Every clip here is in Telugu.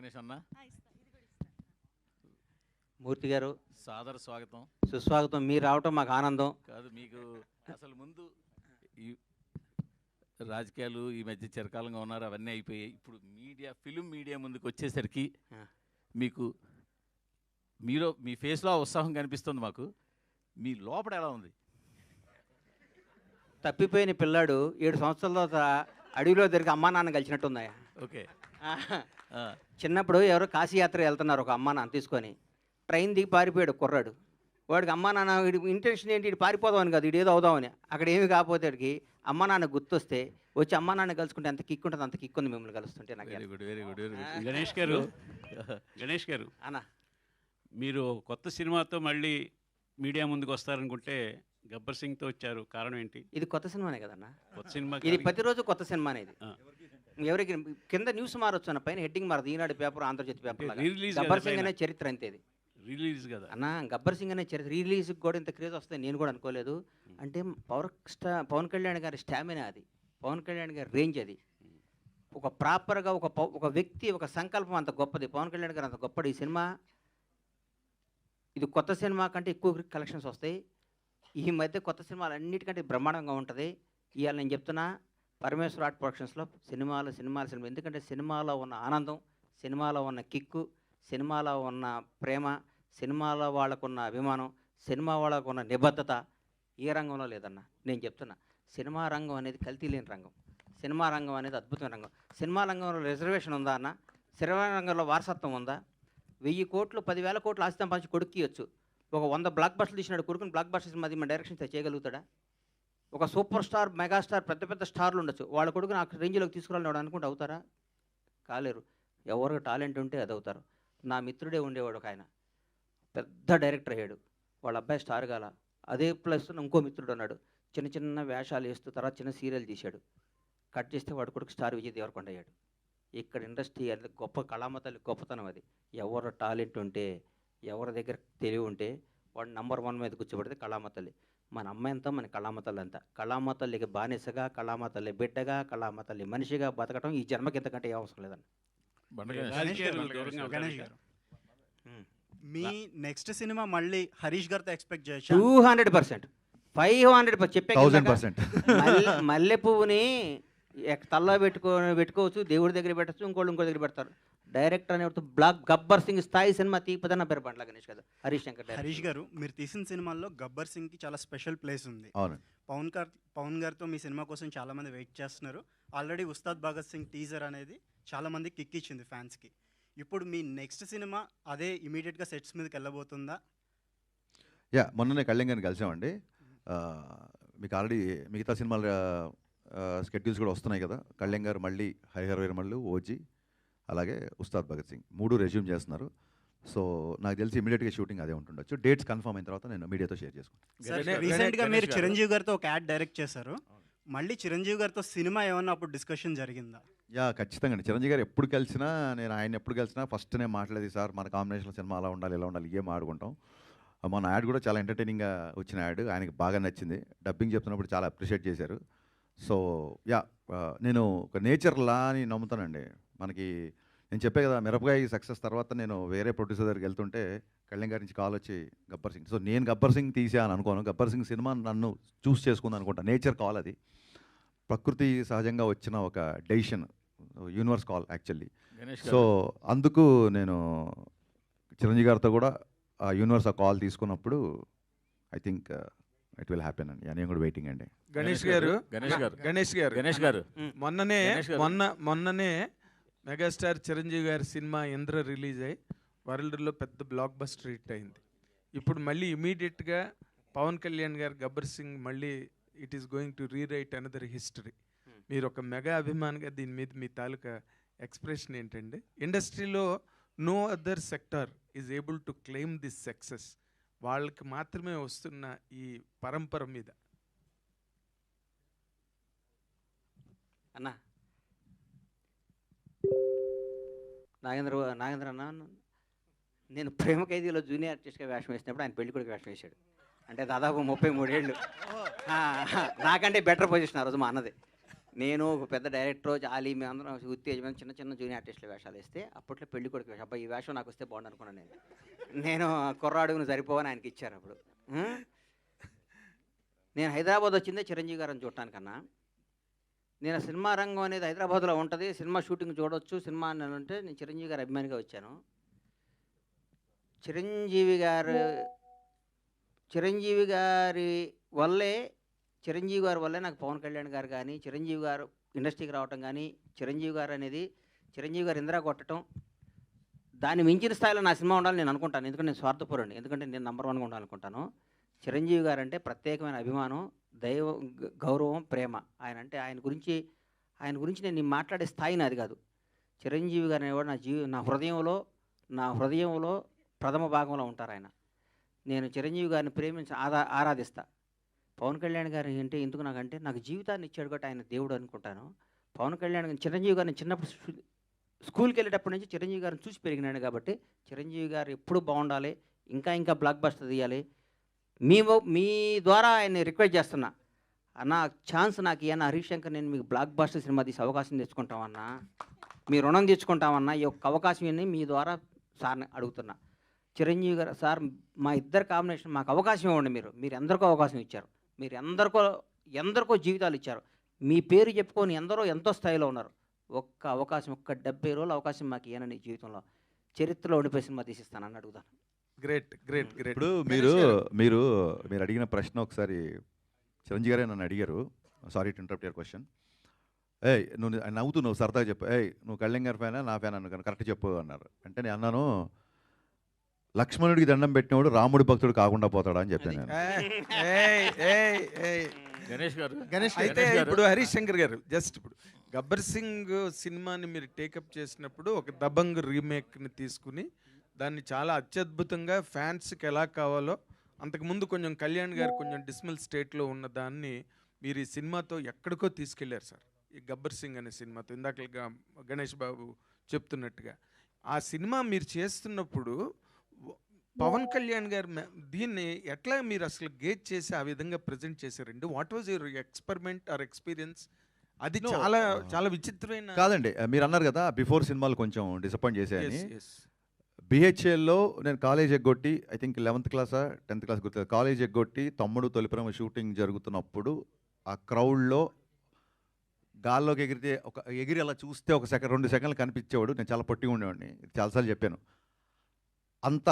గణేష్ అన్న? మూర్తి గారు సాదర స్వాగతం. సుస్వాగతం. మీరు రావటం మాకు ఆనందం. కాదు మీకు అసలు ముందు ఈ రాజకీయాలు ఈ మధ్య చిరకాలంగా ఉన్నారు అవన్నీ అయిపోయాయి. ఇప్పుడు మీడియా ఫిలిం మీడియా ముందుకు వచ్చేసరికి. మీకు మీలో మీ ఫేస్లో ఉత్సాహం కనిపిస్తుంది మాకు. మీ లోపల ఎలా ఉంది? తప్పిపోయిన పిల్లాడు ఏడు సంవత్సరాల తర్వాత అడవిలో దొరికి అమ్మా నాన్న కలిసినట్టుందయ్యా. ఓకే. చిన్నప్పుడు ఎవరో కాశీయాత్ర వెళ్తున్నారు ఒక అమ్మా నాన్న తీసుకొని. ట్రైన్ దిగి పారిపోయాడు కుర్రాడు. వాడికి అమ్మా నాన్న వీడి ఇంటెన్షన్ ఏంటి? వీడు పారిపోదామని కాదు వీడు ఏదో అవుదామని. అక్కడ ఏమి కాకపోతే వాడికి అమ్మా నాన్న గుర్తొస్తే వచ్చి అమ్మా నాన్న కలుసుకుంటే ఎంత కిక్ ఉంటుంది అంత కిక్ ఉంది మిమ్మల్ని కలుస్తుంటే నాకు very good very good Ganesh garu Ganesh garu అన్న. మీరు కొత్త సినిమాతో మళ్ళీ మీడియా ముందుకు వస్తారనుకుంటే గబ్బర్ సింగ్తో వచ్చారు. కారణం ఏంటి? ఇది కొత్త సినిమానే కదన్న? కొత్త సినిమా ఇది ప్రతిరోజు కొత్త సినిమానే ఇది. ఎవరికి కింద న్యూస్ మారొచ్చు అన్న పైన హెడ్డింగ్ మారదు. Eenadu paper Andhra Jyothi paper Gabbar Singh. అనే చరిత్ర అంతే ఇది. రిలీజ్ కదా. అన్న గబ్బర్ సింగ్ అనే చరిత్ర రిలీజ్కి కూడా ఇంత క్రేజ్ వస్తుంది నేను కూడా అనుకోలేదు. అంటే పవర్ స్టా పవన్ కళ్యాణ్ గారి స్టామినా అది. పవన్ కళ్యాణ్ గారి రేంజ్ అది. ఒక ప్రాపర్గా ఒక ఒక వ్యక్తి ఒక సంకల్పం అంత గొప్పది. పవన్ కళ్యాణ్ గారు అంత గొప్పది ఈ సినిమా. ఇది కొత్త సినిమా కంటే ఎక్కువ కలెక్షన్స్ వస్తాయి. ఈ మధ్య కొత్త సినిమాలు అన్నిటికంటే బ్రహ్మాండంగా ఉంటుంది. ఇవాళ నేను చెప్తున్నా పరమేశ్వర ఆర్ట్ ప్రొడక్షన్స్లో సినిమాలు సినిమాలు సినిమా. ఎందుకంటే సినిమాలో ఉన్న ఆనందం సినిమాలో ఉన్న కిక్కు సినిమాలో ఉన్న ప్రేమ సినిమాలో వాళ్ళకున్న అభిమానం సినిమా వాళ్ళకున్న నిబద్ధత ఏ రంగంలో లేదన్న. నేను చెప్తున్నా సినిమా రంగం అనేది కల్తీ లేని రంగం. సినిమా రంగం అనేది అద్భుతమైన రంగం. సినిమా రంగంలో రిజర్వేషన్ ఉందా అన్న? సినిమా రంగంలో వారసత్వం ఉందా? వెయ్యి కోట్లు పదివేల కోట్లు ఆస్తి సంపాదించి కొడుకు ఒక వంద బ్లాక్ బస్టర్లు తీసినాడు కొడుకుని బ్లాక్ బస్టర్స్ మధ్య మన డైరెక్షన్ చేయగలుగుతాడా ఒక సూపర్ స్టార్ మెగాస్టార్ పెద్ద పెద్ద స్టార్లు ఉండొచ్చు. వాళ్ళ కొడుకుని నాకు రేంజ్లోకి తీసుకురాలని వాడు అనుకుంటే అవుతారా? కాలేరు. ఎవరికి టాలెంట్ ఉంటే అది అవుతారు. నా మిత్రుడే ఉండేవాడు ఒక ఆయన. పెద్ద డైరెక్టర్ అయ్యాడు. వాళ్ళ అబ్బాయి స్టార్ గాల. అదే ప్లస్ ఇంకో మిత్రుడు ఉన్నాడు. చిన్న చిన్న వేషాలు వేస్తూ తర్వాత చిన్న సీరియల్ తీశాడు. కట్ చేస్తే వాడు కొడుకు స్టార్ విజయ్ దేవరకొండ అయ్యాడు. ఇక్కడ ఇండస్ట్రీ అది గొప్ప కళామతల్లి గొప్పతనం అది. ఎవరు టాలెంట్ ఉంటే ఎవరి దగ్గర తెలివి ఉంటే వాడు నంబర్ వన్ మీద కూర్చోబెడితే కళామతల్లి మన అమ్మ ఎంత మన కళామతల్లి అంత కళామతల్లికి బానిసగా కళామతల్లి బిడ్డగా కళామతల్లి మనిషిగా బతకడం ఈ జన్మకి ఇంతకంటే ఏ అవసరం లేదండి. మీ నెక్స్ట్ సినిమా మళ్ళీ హరీష్ గారితో ఎక్స్పెక్ట్ టూ చేయొచ్చా హండ్రెడ్ పర్సెంట్. ఫైవ్ హండ్రెడ్ చెప్పే పర్సెంట్. మల్లె మల్లె పువ్వుని తల్లో పెట్టుకో పెట్టుకోవచ్చు దేవుడి దగ్గర పెట్టచ్చు ఇంకోళ్ళు ఇంకో దగ్గర పెడతారు. డైరెక్టర్ అనే బ్లాక్ గబ్బర్ సింగ్ స్థాయి సినిమా తీపదన్న పేరు బండ్ల గణేష్ కదా హరీష్ శంకర్. హరీష్ గారు మీరు తీసిన సినిమాల్లో గబ్బర్ సింగ్కి చాలా స్పెషల్ ప్లేస్ ఉంది. అవునండి. పవన్ గారు పవన్ గారితో మీ సినిమా కోసం చాలా మంది వెయిట్ చేస్తున్నారు. ఆల్రెడీ ఉస్తాద్ భగత్ సింగ్ టీజర్ అనేది చాలా మంది కిక్ ఇచ్చింది ఫ్యాన్స్కి ఇప్పుడు మీ నెక్స్ట్ సినిమా అదే ఇమీడియట్గా సెట్స్ మీదకి వెళ్ళబోతుందా? యా మొన్ననే కళ్యాణ్ గారిని కలిసామండి. మీకు ఆల్రెడీ మిగతా సినిమాల స్కెడ్యూల్స్ కూడా వస్తున్నాయి కదా. కళ్యాణ్ గారు మళ్ళీ హరిహర వీరమల్లు ఓజీ అలాగే ఉస్తాద్ భగత్ సింగ్. మూడు రెజ్యూమ్ చేస్తున్నారు. సో నాకు తెలిసి ఇమీడియట్గా షూటింగ్ అదే ఉంటుండొచ్చు. డేట్స్ కన్ఫర్మ్ అయిన తర్వాత నేను మీడియాతో షేర్ చేసుకుంటాను. సార్ గణేష్- రీసెంట్గా గణేష్ మీరు గారు. చిరంజీవి గారితో ఒక యాడ్ డైరెక్ట్ చేశారు. మళ్ళీ చిరంజీవి గారితో సినిమా ఏమన్నా అప్పుడు డిస్కషన్ జరిగిందా? యా ఖచ్చితంగా అండి. చిరంజీవి గారు ఎప్పుడు కలిసినా నేను ఆయన ఎప్పుడు కలిసినా ఫస్ట్ నేను మాట్లాడేది సార్ మన కాంబినేషన్ సినిమా అలా ఉండాలి ఇలా ఉండాలి ఇవే ఆడుకుంటాం? మన యాడ్ కూడా చాలా ఎంటర్టైనింగ్గా వచ్చిన యాడ్. ఆయనకి బాగా నచ్చింది. డబ్బింగ్ చెప్తున్నప్పుడు చాలా అప్రిషియేట్ చేశారు. సో యా నేను ఒక నేచర్ లా అని నమ్ముతానండి. మనకి నేను చెప్పే కదా మిరపకాయ సక్సెస్ తర్వాత నేను వేరే ప్రొడ్యూసర్ దగ్గరికి వెళ్తుంటే కళ్యాణ్ గారి నుంచి కాల్ వచ్చి గబ్బర్ సింగ్. సో నేను గబ్బర్ సింగ్ తీసా అని అనుకోను. గబ్బర్ సింగ్ సినిమా నన్ను చూస్ చేసుకుంది అనుకుంటా. నేచర్ కాల్ అది. ప్రకృతి సహజంగా వచ్చిన ఒక decision universe call actually. So. అందుకు నేను చిరంజీవి గారితో కూడా ఆ యూనివర్స్ ఆ కాల్ తీసుకున్నప్పుడు I think it will happen అండి. నేను కూడా వెయిటింగ్ అండి. గణేష్ గారు. గణేష్ గారు. గణేష్ గారు. గణేష్ గారు. మొన్ననే. మొన్న మొన్ననే మెగాస్టార్ చిరంజీవి గారి సినిమా ఇంద్ర రిలీజ్ అయ్యి వరల్డ్లో పెద్ద బ్లాక్ బస్టర్ హిట్ అయింది. ఇప్పుడు మళ్ళీ ఇమీడియట్గా పవన్ కళ్యాణ్ గారు గబ్బర్ సింగ్ మళ్ళీ it is going to rewrite another history మీరు ఒక మెగా అభిమానిగా దీని మీద మీ తాలూకా ఎక్స్ప్రెషన్ ఏంటండి? ఇండస్ట్రీలో no other sector is able to claim this success వాళ్ళకి మాత్రమే వస్తున్న ఈ పరంపర మీద. అన్నా నాగేంద్ర నాగేంద్ర అన్న నేను ప్రేమ ఖైదీలో జూనియర్ ఆర్టిస్ట్గా వేషం వేసినప్పుడు ఆయన పెళ్ళి కొడుకు వేషం వేశాడు. అంటే దాదాపు ముప్పై మూడేళ్ళు. నాకంటే బెటర్ పొజిషన్ ఆ రోజు మా అన్నది. నేను ఒక పెద్ద డైరెక్టర్ జాలి మీ అందరం ఉత్తేజమైన చిన్న చిన్న జూనియర్ ఆర్టిస్టులు వేషాలు వేస్తే అప్పట్లో పెళ్ళి కొడుకు వేషం. అబ్బాయి ఈ వేషం నాకు వస్తే బాగుండు అనుకున్నాను నేను. నేను కుర్రాడుగును సరిపోవని ఆయనకి ఇచ్చారు అప్పుడు. నేను హైదరాబాద్ వచ్చిందే చిరంజీవి గారిని చూడటానికన్నా. నేను సినిమా రంగం అనేది హైదరాబాద్లో ఉంటుంది. సినిమా షూటింగ్ చూడొచ్చు. సినిమా అని అంటే నేను చిరంజీవి గారు అభిమానిగా వచ్చాను. చిరంజీవి గారు చిరంజీవి గారి వల్లే చిరంజీవి గారి వల్లే నాకు పవన్ కళ్యాణ్ గారు కానీ చిరంజీవి గారు ఇండస్ట్రీకి రావటం కానీ చిరంజీవి గారు అనేది చిరంజీవి గారు ఇందిరా కొట్టడం దాన్ని మించిన స్థాయిలో నా సినిమా ఉండాలని నేను అనుకుంటాను. ఎందుకంటే నేను స్వార్థపూరండి ఎందుకంటే నేను నెంబర్ వన్గా ఉండాలనుకుంటాను. చిరంజీవి గారు అంటే ప్రత్యేకమైన అభిమానం. దైవ గౌరవం ప్రేమ. ఆయన అంటే ఆయన గురించి ఆయన గురించి నేను మాట్లాడే స్థాయి నాది కాదు. చిరంజీవి గారు అనేవాడు నా జీవి నా హృదయంలో నా హృదయంలో ప్రథమ భాగంలో ఉంటారు ఆయన. నేను చిరంజీవి గారిని ప్రేమించి ఆదా ఆరాధిస్తా. పవన్ కళ్యాణ్ గారు అంటే ఎందుకు నాకంటే నాకు జీవితాన్ని ఇచ్చాడు కాబట్టి ఆయన దేవుడు అనుకుంటాను. పవన్ కళ్యాణ్ గారిని చిరంజీవి గారిని చిన్నప్పుడు స్కూల్కి వెళ్ళేటప్పటి నుంచి చిరంజీవి గారిని చూసి పెరిగినాడు కాబట్టి చిరంజీవి గారు ఎప్పుడు బాగుండాలి ఇంకా ఇంకా బ్లాక్ బస్టర్ తీయాలి మీ మీ ద్వారా ఆయన్ని రిక్వెస్ట్ చేస్తున్నా. అన్న ఛాన్స్ నాకు ఇయ్యన్న హరిశంకర్ నేను మీకు బ్లాక్ బస్టర్ సినిమా తీసి అవకాశం తెచ్చుకుంటామన్నా. మీ రుణం తెచ్చుకుంటామన్నా ఈ యొక్క అవకాశం అని మీ ద్వారా సార్ని అడుగుతున్నా. చిరంజీవి గారు సార్ మా ఇద్దరు కాంబినేషన్ మాకు అవకాశం ఇవ్వండి మీరు. మీరు ఎందరికో అవకాశం ఇచ్చారు. మీరు ఎందరికో ఎందరికో జీవితాలు ఇచ్చారు. మీ పేరు చెప్పుకొని ఎందరో ఎంతో స్థాయిలో ఉన్నారు. ఒక్క అవకాశం ఒక్క డెబ్బై రోజులు అవకాశం మాకు ఇయ్యనని జీవితంలో చరిత్రలో ఉండిపోయి సినిమా తీసిస్తానని అడుగుతాను. గ్రేట్ గ్రేట్ గ్రేట్ ఇప్పుడు మీరు మీరు మీరు అడిగిన ప్రశ్న ఒకసారి చిరంజీవి గారే నన్ను అడిగారు. Sorry to interrupt your question ఏయ్ నువ్వు ని- నవ్వుతూ నువ్వు సరదాగా చెప్పు. ఏయ్ నువ్వు కళ్యాణ్ గారి ఫ్యానా? నా ఫ్యాన్? అన్న కరెక్ట్ చెప్పు అన్నారు. అంటే నేను అన్నాను లక్ష్మణుడికి దండం పెట్టినవాడు రాముడి భక్తుడు కాకుండా పోతాడా అని చెప్పాను నేను. ఏయ్, ఏయ్, ఏయ్. గణేష్ గారు. గణేష్ అయితే. ఇప్పుడు హరీష్ శంకర్ గారు జస్ట్ ఇప్పుడు గబ్బర్ సింగ్ సినిమాని మీరు టేకప్ చేసినప్పుడు ఒక దబంగ్ రీమేక్ని తీసుకుని దాన్ని చాలా అత్యద్భుతంగా ఫ్యాన్స్కి ఎలా కావాలో అంతకుముందు కొంచెం కళ్యాణ్ గారు కొంచెం డిస్మల్ స్టేట్లో ఉన్న దాన్ని మీరు ఈ సినిమాతో ఎక్కడికో తీసుకెళ్ళారు సార్. ఈ గబ్బర్ సింగ్ అనే సినిమాతో ఇందాక గణేష్ బాబు చెప్తున్నట్టుగా. ఆ సినిమా మీరు చేస్తున్నప్పుడు పవన్ కళ్యాణ్ గారు దీన్ని ఎట్లా మీరు అసలు గేట్ చేసి ఆ విధంగా ప్రజెంట్ చేశారండి what was your experiment or experience? అది. చాలా చాలా విచిత్రమైన కాదండి మీరు అన్నారు కదా బిఫోర్ సినిమాలు కొంచెం డిసప్పాయింట్ చేశాయని. బిహెచ్ఎల్లో నేను కాలేజ్ ఎగ్గొట్టి ఐ థింక్ లెవెంత్ క్లాసా టెన్త్ క్లాస్ గుర్తు కాలేజ్ ఎగ్గొట్టి తమ్ముడు తొలిపురమ షూటింగ్ జరుగుతున్నప్పుడు ఆ క్రౌడ్లో గాల్లోకి ఎగిరితే ఒక ఎగిరి అలా చూస్తే ఒక సెకండ్ రెండు సెకండ్లు కనిపించేవాడు. నేను చాలా పొట్టిగా ఉండేవాడిని. ఇది చాలాసార్లు చెప్పాను. అంత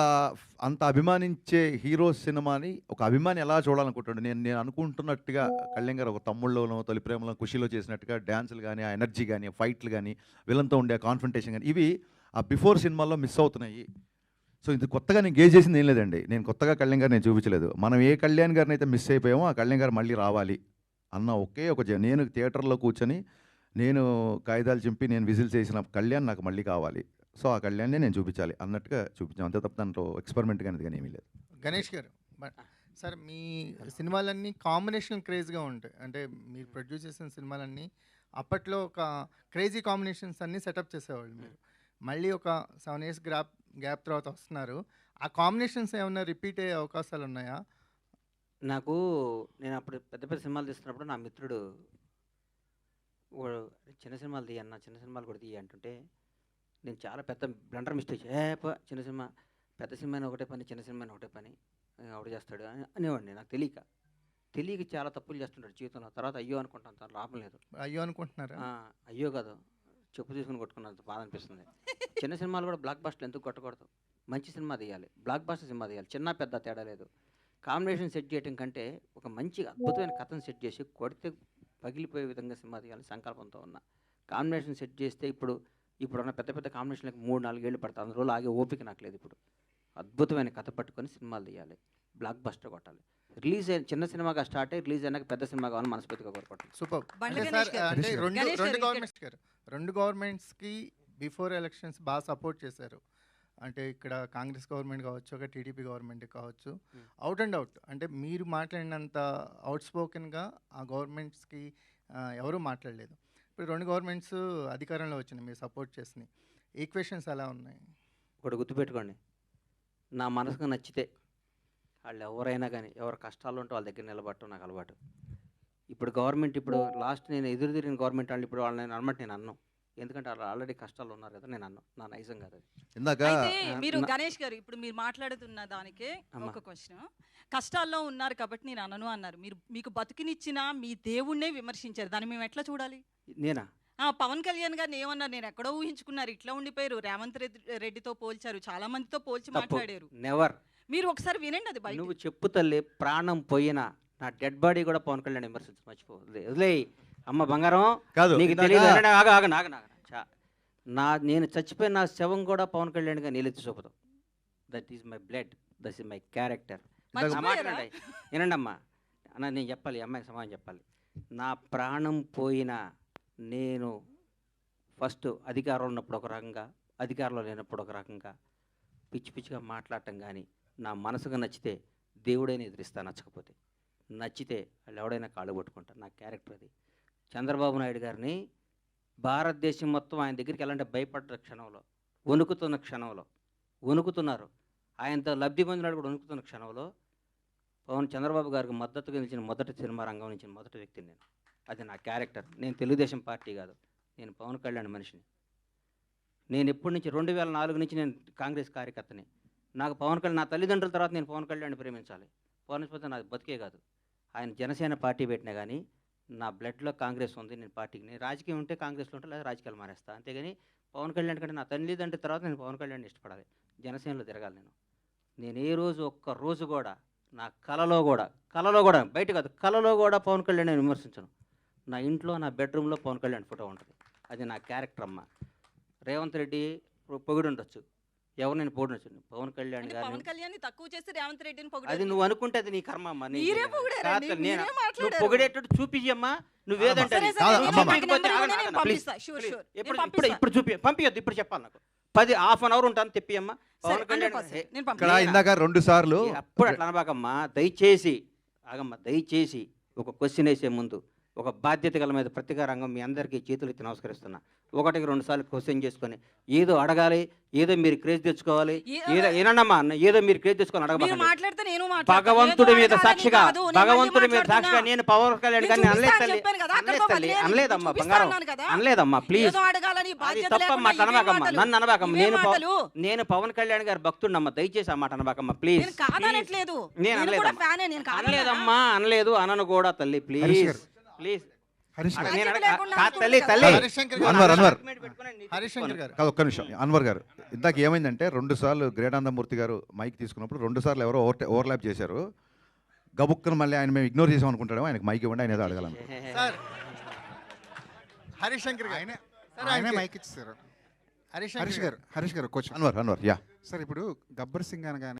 అంత అభిమానించే హీరో సినిమాని ఒక అభిమాని ఎలా చూడాలనుకుంటాడు? నేను నేను అనుకుంటున్నట్టుగా కళ్యాణ్ గారు ఒక తమ్ముళ్ళలోనో తొలి ప్రేమలో ఖుషిలో చేసినట్టుగా డ్యాన్సులు కానీ ఆ ఎనర్జీ కానీ ఫైట్లు కానీ విలన్తో ఉండే కాన్ఫంటేషన్ కానీ ఇవి ఆ బిఫోర్ సినిమాల్లో మిస్ అవుతున్నాయి. సో ఇది కొత్తగా నేను గేజ్ చేసింది ఏం లేదండి. నేను కొత్తగా కళ్యాణ్ గారు నేను చూపించలేదు. మనం ఏ కళ్యాణ్ గారిని అయితే మిస్ అయిపోయామో ఆ కళ్యాణ్ గారు మళ్ళీ రావాలి అన్న ఒకే ఒక జ- నేను థియేటర్లో కూర్చొని నేను కాగితాలు చింపి నేను విజిల్ చేసిన కళ్యాణ్ నాకు మళ్ళీ కావాలి. సో ఆ కళ్యాణ్నే నేను చూపించాలి అన్నట్టుగా చూపించాం. అంతే తప్ప దాంట్లో ఎక్స్పెరిమెంట్ కానీ కానీ ఏమీ లేదు. గణేష్ గారు సార్ మీ సినిమాలన్నీ కాంబినేషన్ క్రేజ్గా ఉంటాయి. అంటే మీరు ప్రొడ్యూస్ చేసిన సినిమాలన్నీ అప్పట్లో ఒక క్రేజీ కాంబినేషన్స్ అన్నీ సెటప్ చేసేవాళ్ళు మీరు. మళ్ళీ ఒక సెవెన్ ఇయర్స్ గ్యాప్ గ్యాప్ తర్వాత వస్తున్నారు. ఆ కాంబినేషన్స్ ఏమైనా రిపీట్ అయ్యే అవకాశాలు ఉన్నాయా? నాకు నేను అప్పుడు పెద్ద పెద్ద సినిమాలు తీస్తున్నప్పుడు నా మిత్రుడు వాడు చిన్న సినిమాలు తీయన్న చిన్న సినిమాలు కూడా తీయ అంటుంటే నేను చాలా పెద్ద బ్లండర్ మిస్టేక్ ఏ చిన్న సినిమా పెద్ద సినిమా ఒకటే పని చిన్న సినిమా ఒకటే పని ఆవిడ చేస్తాడు అని అనేవాడిని నాకు తెలియక. తెలియక చాలా తప్పులు చేస్తుంటాడు జీవితంలో. తర్వాత అయ్యో అనుకుంటాను తను లాభం లేదు. అయ్యో అనుకుంటున్నారా? అయ్యో కాదు. చెప్పు తీసుకుని కొట్టుకున్నంత బాధ అనిపిస్తుంది. చిన్న సినిమాలు కూడా బ్లాక్ బాస్టర్ ఎందుకు కొట్టకూడదు? మంచి సినిమా తీయాలి. బ్లాక్ బాస్టర్ సినిమా తీయాలి. చిన్న పెద్ద తేడా లేదు. కాంబినేషన్ సెట్ చేయడం కంటే ఒక మంచి అద్భుతమైన కథను సెట్ చేసి కొడితే పగిలిపోయే విధంగా సినిమా తీయాలి సంకల్పంతో ఉన్న. కాంబినేషన్ సెట్ చేస్తే ఇప్పుడు ఇప్పుడున్న పెద్ద పెద్ద కాంబినేషన్లకు మూడు నాలుగేళ్ళు పడతాయి అందులో ఆగే ఓపిక నాకు లేదు ఇప్పుడు. అద్భుతమైన కథ పట్టుకొని సినిమాలు తీయాలి. బ్లాక్ బస్టర్ కొట్టాలి. రిలీజ్ అయిన చిన్న సినిమాగా స్టార్ట్ అయ్యి రిలీజ్ అయినాక పెద్ద సినిమా కావాలని మనస్ఫూర్తిగా కోరుకుంటాను సూపర్. రెండు గవర్నమెంట్స్కి బిఫోర్ ఎలక్షన్స్ బాగా సపోర్ట్ చేశారు. అంటే ఇక్కడ కాంగ్రెస్ గవర్నమెంట్ కావచ్చు ఒక టీడీపీ గవర్నమెంట్ కావచ్చు. Out and out. అంటే మీరు మాట్లాడినంత అవుట్ స్పోకెన్గా ఆ గవర్నమెంట్స్కి ఎవరూ మాట్లాడలేదు. ఇప్పుడు రెండు గవర్నమెంట్స్ అధికారంలో వచ్చినాయి మీరు సపోర్ట్ చేసినాయి ఈక్వేషన్స్ ఎలా ఉన్నాయి? ఒకటి గుర్తుపెట్టుకోండి. నా మనసుకు నచ్చితే వాళ్ళు ఎవరైనా కానీ ఎవరు కష్టాలు ఉంటే వాళ్ళ దగ్గర నిలబడటం నాకు అలవాటు. ఇప్పుడు గవర్నమెంట్ ఇప్పుడు లాస్ట్ నేను ఎదురు తిరిగిన గవర్నమెంట్ వాళ్ళు ఇప్పుడు వాళ్ళని అనమాట నేను అన్నాను ఎందుకంటే వాళ్ళు ఆల్రెడీ కష్టాలు ఉన్నారు కదా నేను అన్నాను నా నైజం కాదు ఇందాక మీరు గణేష్ గారు ఇప్పుడు మీరు మాట్లాడుతున్న దానికే. ఒక క్వశ్చన్ కష్టాల్లో ఉన్నారు కాబట్టి నేను అనను అన్నారు. మీరు మీకు బతికినిచ్చిన మీ దేవుణ్ణే విమర్శించారు. దాన్ని మేము ఎట్లా చూడాలి? నేనా? ఆ పవన్ కళ్యాణ్ గారిని ఏమన్నారు? నేను ఎక్కడో ఊహించుకున్నారు. ఇట్లా ఉండిపోయారు. రేవంత్ రెడ్డి రెడ్డితో పోల్చారు. చాలా మందితో పోల్చి మాట్లాడారు. నెవర్ మీరు ఒకసారి వినండి అది బయట. నువ్వు చెప్పు తల్లి ప్రాణం పోయినా నా డెడ్ బాడీ కూడా పవన్ కళ్యాణ్ విమర్శించు మర్చిపో వదిలే వదిలేయ్. అమ్మ బంగారం. కాదు నీకు తెలియదు ఆగ నా నేను చచ్చిపోయిన నా శవం కూడా పవన్ కళ్యాణ్గా నీళ్ళెత్తి చూపుతాం that is my blood that is my character? వినండి అమ్మా అన్న నేను చెప్పాలి ఈ అమ్మాయికి సమాధానం చెప్పాలి. నా ప్రాణం పోయినా నేను ఫస్ట్ అధికారంలో ఉన్నప్పుడు ఒక రకంగా అధికారంలో లేనప్పుడు ఒక రకంగా పిచ్చి పిచ్చిగా మాట్లాడటం కానీ నా మనసుగా నచ్చితే దేవుడైనా ఎదిరిస్తా నచ్చకపోతే. నచ్చితే వాళ్ళు ఎవడైనా కాళ్ళు పట్టుకుంటారు నా క్యారెక్టర్ అది. చంద్రబాబు నాయుడు గారిని భారతదేశం మొత్తం ఆయన దగ్గరికి వెళ్ళంటే భయపడ్డ క్షణంలో వణుకుతున్న క్షణంలో వణుకుతున్నారు. ఆయనతో లబ్ధి పొందినాడు కూడా వణుకుతున్న క్షణంలో పవన్ చంద్రబాబు గారికి మద్దతుగా నిలిచిన మొదటి సినిమా రంగం నుంచి మొదటి వ్యక్తిని నేను. అది నా క్యారెక్టర్. నేను తెలుగుదేశం పార్టీ కాదు. నేను పవన్ కళ్యాణ్ మనిషిని. నేను ఎప్పటి నుంచి రెండు వేల నాలుగు నుంచి నేను కాంగ్రెస్ కార్యకర్తని. నాకు పవన్ కళ్యాణ్ నా తల్లిదండ్రుల తర్వాత నేను పవన్ కళ్యాణ్ ప్రేమించాలి. పవన్ నాకు నాది బతికే కాదు. ఆయన జనసేన పార్టీ పెట్టినా కానీ నా బ్లడ్లో కాంగ్రెస్ ఉంది నేను పార్టీకి నేను రాజకీయం ఉంటే కాంగ్రెస్లో ఉంటే లేదా రాజకీయాలు మారేస్తా. అంతేగాని పవన్ కళ్యాణ్ కంటే నా తల్లిదండ్రుల తర్వాత నేను పవన్ కళ్యాణ్ ఇష్టపడాలి. జనసేనలో తిరగాలి నేను. నేను ఏ రోజు ఒక్క రోజు కూడా నా కలలో కూడా కలలో కూడా బయట కాదు కలలో కూడా పవన్ కళ్యాణ్ నేను విమర్శించను. నా ఇంట్లో నా బెడ్రూమ్లో పవన్ కళ్యాణ్ ఫోటో ఉంటుంది. అది నా క్యారెక్టర్ అమ్మ. రేవంత్ రెడ్డి పొగిడి ఉండొచ్చు ఎవరు నేను పొగిడొచ్చు పవన్ కళ్యాణ్ అంటే గారిని పవన్ కళ్యాణ్ తక్కువ చేసి రేవంత్ రెడ్డిని అది పొగిడారు నువ్వు అనుకుంటే అది నీ కర్మ అమ్మా నీ- మీరే పొగిడారండి, కాదు, నేను- మీరే నువ్వు. పొగిడేటట్టు చూపించమ్మా నువ్వేదంటే సరే, అది. సరే, కాదు, నేను అమ్మమ్మ. నాకు నెంబర్ ఇవ్వండి, నేను Please, పంపిస్తా, sure, please. sure. నేను ఇప్పుడు ఇప్పుడు పంపిస్తా. ఇప్పుడు చూపి పంపించొద్దు ఇప్పుడు చెప్పాలి నాకు పది హాఫ్ అన్ అవర్ ఉంటాను తెప్పియమ్మా సరే, పవన్ కళ్యాణ్ 100% హే, నేను ఇక్కడ పంపిస్తా. ఇందాక రెండు సార్లు అప్పుడు అట్లా అనబాకమ్మా దయచేసి ఆగమ్మా దయచేసి ఒక క్వశ్చన్ వేసే ముందు ఒక బాధ్యత గల మీద ప్రతిగా రంగం మీ అందరికీ చేతులు ఎత్తి నమస్కరిస్తున్నా ఒకటికి రెండు సార్లు క్వశ్చన్ చేసుకొని ఏదో అడగాలి ఏదో మీరు క్రేజ్ తెచ్చుకోవాలి ఏదో ఏనమ్మా ఏదో మీరు క్రేజ్ తెచ్చుకొని మీరు అడగబాకండి మాట్లాడితే నేను మాట్లాడతా. భగవంతుడి మీద సాక్షిగా భగవంతుడి మీద సాక్షిగా. నేను పవన్ కళ్యాణ్ గారిని అనలేదు. అనలేదమ్మా బంగారం. అనలేదమ్మా ప్లీజ్ అది తప్పమ్మా అనబాకమ్మా. నన్ను అనబాకమ్మ నేను. నేను పవన్ కళ్యాణ్ గారు భక్తుడినమ్మా దయచేసి ఆ మాట అనబాకమ్మా ప్లీజ్ నేను అనలేదమ్మా. ఫ్యానే నేను కాదనలా. అనలేదమ్మా అనలేదు అనను కూడా తల్లి ప్లీజ్ ప్లీజ్. ఒక్క నిమిషం. అన్వర్ గారు ఇందాక ఏమైందంటే రెండు సార్లు గ్రేటానందమూర్తి గారు మైక్ తీసుకున్నప్పుడు రెండు సార్లు ఎవరో ఓవర్ ఓవర్లాప్ చేశారు. గబుక్కును మళ్ళీ ఆయన మేము ఇగ్నోర్ చేసాం అనుకుంటాడు ఆయనకు మైక్ ఇవ్వండి ఆయన ఏదో అడగాలను సార్. హరీష్ గారు. ఆయనే సార్, ఆయనే ఆయనకి- మైక్ ఇచ్చారు Harish garu. Harish garu question answer answer yeah. Sir ఇప్పుడు గబ్బర్ సింగ్ అనగానే